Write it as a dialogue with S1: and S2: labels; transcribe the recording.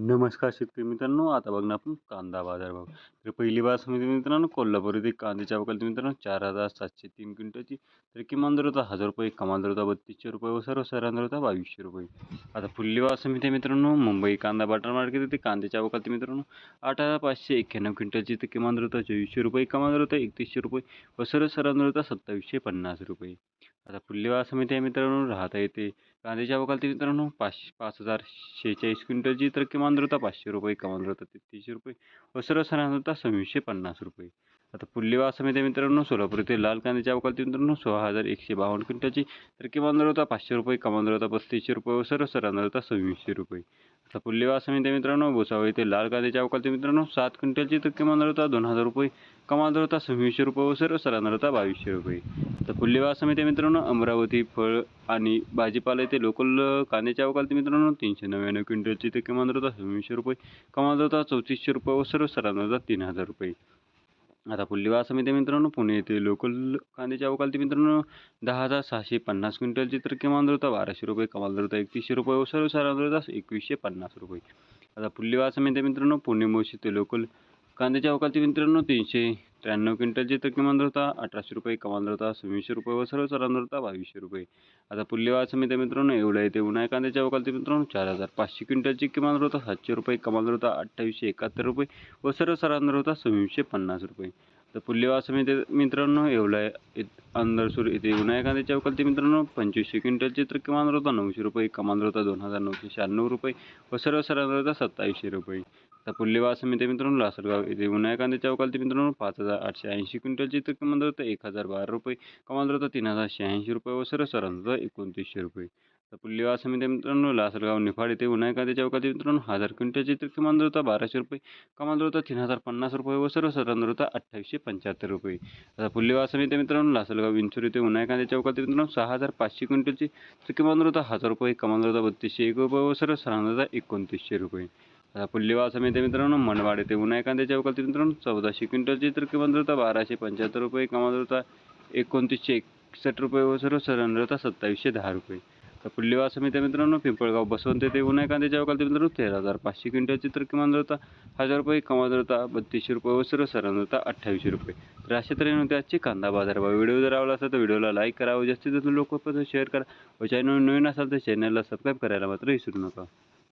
S1: नमस्कार शेतकरी मित्रांनो आता बघणार आपण कांदा बाजारभाव तर पहिली बाजारसमिती मित्रांनो कोल्हापूर येथे कांद्याच्या अवकाळी मित्रांनो चार हजार सातशे तीन क्विंटलची. तर किमान दर होता हजार रुपये कमाल दर होता बत्तीसशे रुपये व सर्व दर होता बावीसशे रुपये. आता फुल्ली बाजार समिती मित्रांनो मुंबई कांदा बाजार मार्केट. येथे कांद्याच्या अवकाळी मित्रांनो आठ हजार पाचशे एक्क्याण्णव क्विंटलची. तर किमान दर होता चोवीसशे रुपये कमाल दर होता एकतीसशे रुपये व सर्व दर होता सत्तावीसशे पन्नास रुपये. आता फुल्ली समिती आहे मित्रांनो राहता येते. कांद्याच्या वकालती मित्रांनो पाच पाच हजार शेहेचाळीस क्विंटलची तर किमान दर होता पाचशे रुपये कमान दर होता तेहतीसशे रुपये. व सर्व होता सव्वीसशे पन्नास रुपये. आता पुल्लेवा समिती मित्रांनो सोलापूर येथे लाल कांद्याच्या वकालती मित्रांनो सोळा हजार एकशे बावन्न क्विंटलची तर किमान दर होता पाचशे रुपये कमान दर होता पस्तीसशे रुपये. व सर्व होता सव्वीसशे रुपये. आता पुल्लेवा समिती मित्रांनो भुसावळ येथे लाल गादीच्या अवकाळी मित्रांनो सात क्विंटलची तर किमान दर होता दोन हजार रुपये कमाल दर होता सव्वीसशे रुपये व सर्व सरांना होता बावीसशे रुपये. तर पुल्लेवा समिती मित्रांनो अमरावती फळ आणि भाजीपाला येथे लोकल कांद्याच्या अवकाळी मित्रांनो तीनशे नव्याण्णव क्विंटलची ते किमान दर होता सव्वीसशे रुपये कमाल दर होता चौतीसशे रुपये व सर्व सरांना होता तीन हजार रुपये. आता पुल्लेवा समिती मित्रांनो पुणे येथे लोकल कांद्याच्या अवकालती मित्रांनो दहा हजार सहाशे पन्नास क्विंटलची तर किमान दर बाराशे रुपये कमाल दर एकतीसशे रुपये व सर्वसाधारण सरांना एकवीसशे पन्नास रुपये. आता पुल्लेवा समिती मित्रांनो पुणे मोशी ते लोकल कांद्याच्या अवकाळी मित्रांनो तीनशे त्र्याण्णव क्विंटलचे तर किमान दर होता अठराशे रुपये कमाल होता सव्वीसशे रुपये व सर्व सरांना होता बावीसशे रुपये. आता पुल्लेवा समिती मित्रांनो एवढ्या येते उन्हाळ्या कांद्याच्या अवकालती मित्रांनो चार हजार पाचशे क्विंटलची किमान दर होता सातशे रुपये कमाल होता अठ्ठावीसशे एकाहत्तर रुपये व सर्व सरांना होता सव्वीसशे पन्नास रुपये. तर पुल्लेवा समिती मित्रांनो एवढ्या अंदरसूर येथे उन्हाळ्या कांद्याच्या अवकालती मित्रांनो पंचवीसशे क्विंटलचे तर किमान होता नऊशे रुपये कमाल होता दोन हजार नऊशे शहाण्णव रुपये व सर्व सरांना होता सत्तावीसशे रुपये. तर पुल्लेवा समिती मित्रांनो लासलगाव येथे उन्हाळ्या कांद्याच्या ते मित्रांनो पाच हजार आठशे ऐंशी क्विंटलची तर किमान दर एक हजार बारा रुपये. कमाल दर तीन हजार शहाऐंशी रुपये व सर्व एकोणतीसशे रुपये. तर पुल्लेवा समिती मित्रांनो लासलगाव निफाड येथे उन्हाळ्या कांद्याच्या अवकाळी मित्रांनो हजार क्विंटलची तर किमान दर बाराशे रुपये. कमाल दर तीन हजार पन्नास रुपये व सर्व सरांना दर अठ्ठावीसशे पंच्याहत्तर रुपये. आता पुल्लेवा समिती मित्रांनो लासलगाव विंचूर येथे उन्हाळ्या कांद्याच्या अवकाळी मित्रांनो सहा हजार पाचशे क्विंटलची तर किमान दर हजार रुपये कमाल दर बत्तीसशे एक रुपये व सर्व सरांना एकोणतीसशे रुपये. आता समिती मित्रांनो मनवाड येथे उन्हा कांद्याच्या अवकाळी मित्रांनो चौदाशे क्विंटलची तर किमान दर होता बाराशे पंच्याहत्तर रुपये कमाल दर होता एकोणतीसशे एकसष्ट रुपये व सर्व सरांना होता सत्तावीसशे दहा रुपये. तर पुल्लेवा समिती मित्रांनो पिंपळगाव बसवंत येथे उन्हा कांद्याच्या अवकाळी मित्रांनो तेरा हजार पाचशे क्विंटलची तर किमान दर होता हजार रुपये कमाल दर होता बत्तीसशे रुपये व सर्व सरांना होता अठ्ठावीसशे रुपये. तर अशा तऱ्हेने होते आजचे कांदा बाजारभाव व्हिडिओ जर आवडला असेल तर व्हिडिओला लाईक करा व जास्तीत जास्त लोकपर्यंत शेअर करा व चॅनल नवीन असाल तर चॅनलला सबस्क्राईब करायला मात्र विसरू नका.